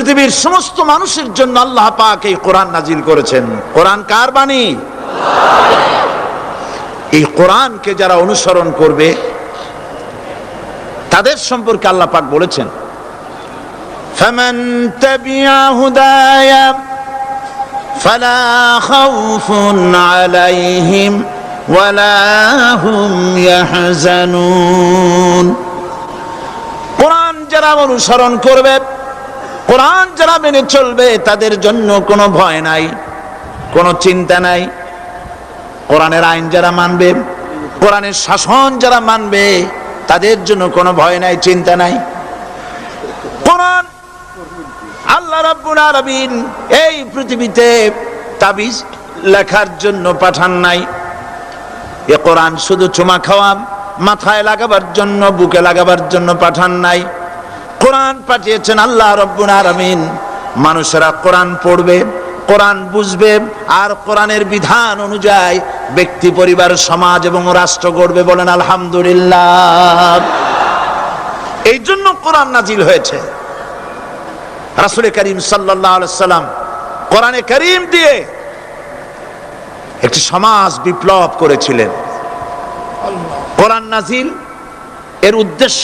পৃথিবীর সমস্ত মানুষের জন্য আল্লাহ পাক এই কোরআন নাজিল করেছেন কোরআন কার বাণী এই কোরআনকে যারা অনুসরণ করবে তাদের সম্পর্কে আল্লাহ পাক বলেছেন فمن تبع هداي فلا خوف عليهم ولا هم يحزنون কোরআন যারা অনুসরণ করবে কোরআন যারা মেনে চলবে, তাদের জন্য কোনো ভয় নাই, কোনো চিন্তা নাই। কোরআনের আইন যারা মানবে, কোরআনের শাসন যারা মানবে, তাদের জন্য কোনো ভয় নাই, চিন্তা নাই। কোরআন আল্লাহ রাব্বুল আলামিন এই পৃথিবীতে তাবিজ লেখার জন্য পাঠান নাই। এ কোরআন শুধু চুমা খাওয়া, মাথায় লাগাবার জন্য, বুকে লাগাবার জন্য পাঠান নাই। কোরআন পাঠিয়েছেন আল্লাহ রব্বুল আলামিন। মানুষেরা কোরআন পড়বে, কোরআন বুঝবে, আর কোরআনের বিধান অনুযায়ী ব্যক্তি, পরিবার, সমাজ এবং রাষ্ট্র গড়বে বলেন আলহামদুলিল্লাহ। এই জন্য কোরআন নাজিল হয়েছে। রাসুল করিম সাল্লাম কোরআনে করিম দিয়ে একটি সমাজ বিপ্লব করেছিলেন। কোরআন নাজিল, এর উদ্দেশ্য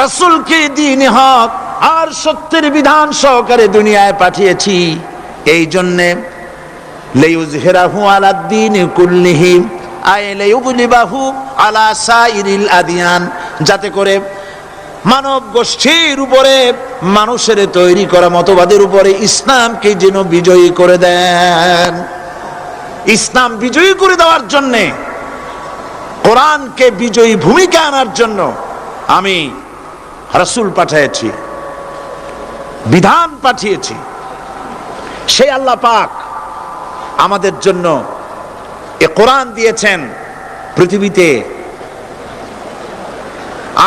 রাসূলকে দিন হক আর সত্যের বিধান সহকারে দুনিয়ায় পাঠিয়েছি। এই জন্যে লেয়ুজহিরাহু আলাদ্দিন কুল্লিহি, আয় লেয়ুগলিবাহু আলা সাইরিল আদিয়ান, যাতে করে মানব গোষ্ঠীর উপরে, মানুষের তৈরি করা মতবাদের উপরে ইসলামকে যেন বিজয়ী করে দেন। ইসলাম বিজয়ী করে দেওয়ার জন্যে, কোরআনকে বিজয়ী ভূমিকা আনার জন্য আমি রসুল পাঠিয়েছি, বিধান পাঠিয়েছি, সেই আল্লাহ পাক আমাদের জন্য এ কোরআন দিয়েছেন পৃথিবীতে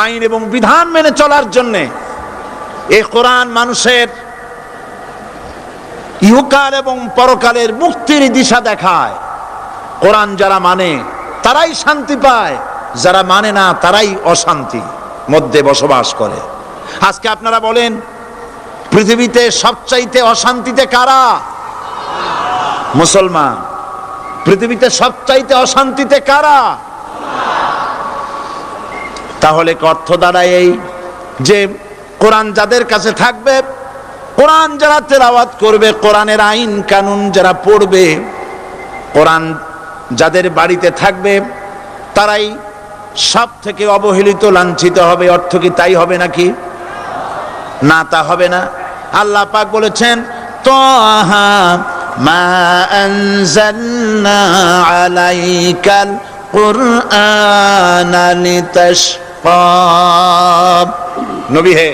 আইন এবং বিধান মেনে চলার জন্যে। এ কোরআন মানুষের ইহকাল এবং পরকালের মুক্তির দিশা দেখায়। কোরআন যারা মানে তারাই শান্তি পায়, যারা মানে না, তারাই অশান্তি। মধ্যে বসবাস করে। আজকে আপনারা বলেন, পৃথিবীতে সবচাইতে অশান্তিতে কারা? মুসলমান। পৃথিবীতে সবচাইতে অশান্তিতে কারা? তাহলে অর্থ দাঁড়ায় এই যে কোরআন যাদের কাছে থাকবে, কোরআন যারা তেলাওয়াত করবে, কোরআনের আইন কানুন যারা পড়বে, কোরআন যাদের বাড়িতে থাকবে, তারাই সব থেকে অবহেলিত, লাঞ্ছিত হবে, অর্থ কি তাই হবে নাকি? না, তা হবে না। আল্লাহ পাক বলেছেন, তাহা মা আলাইকাল কুরআনা লিতাশকা নবী হে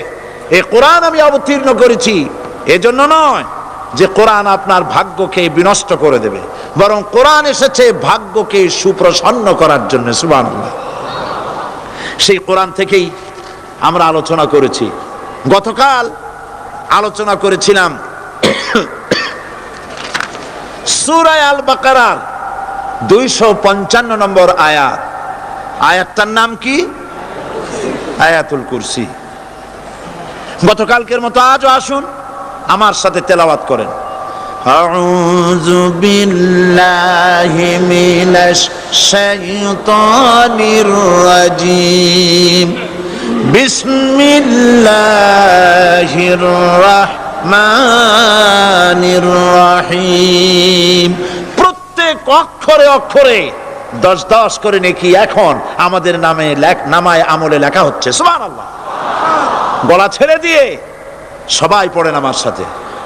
এই কোরআন আমি অবতীর্ণ করেছি। এজন্য নয় যে কোরআন আপনার ভাগ্যকে বিনষ্ট করে দেবে, বরং কোরআন এসেছে ভাগ্যকে সুপ্রসন্ন করার জন্য, সুবহানাল্লাহ। সেই কোরআন থেকেই আমরা আলোচনা করেছি। গতকাল আলোচনা করেছিলাম সুরায় আল বাকারার দুইশো পঞ্চান্ন নম্বর আয়াত। আয়াতটার নাম কি? আয়াতুল কুরসি। গতকালকের মতো আজও আসুন, আমার সাথে তেলাওয়াত করেন। أعوذ بالله من الشيطان الرجيم بسم الله الرحمن الرحيم প্রত্যেক অক্ষরে অক্ষরে দশ দশ করে নাকি এখন আমাদের নামে লেখ নামায় আমলে লেখা হচ্ছে সুবহানাল্লাহ গলা ছেড়ে দিয়ে সবাই পড়েন আমার সাথে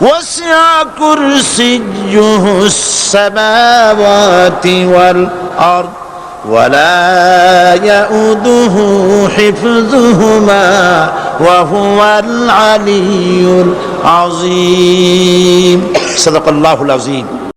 وسع كرسيه السماوات والأرض ولا يؤده حفظهما وهو العلي العظيم. صدق الله العظيم.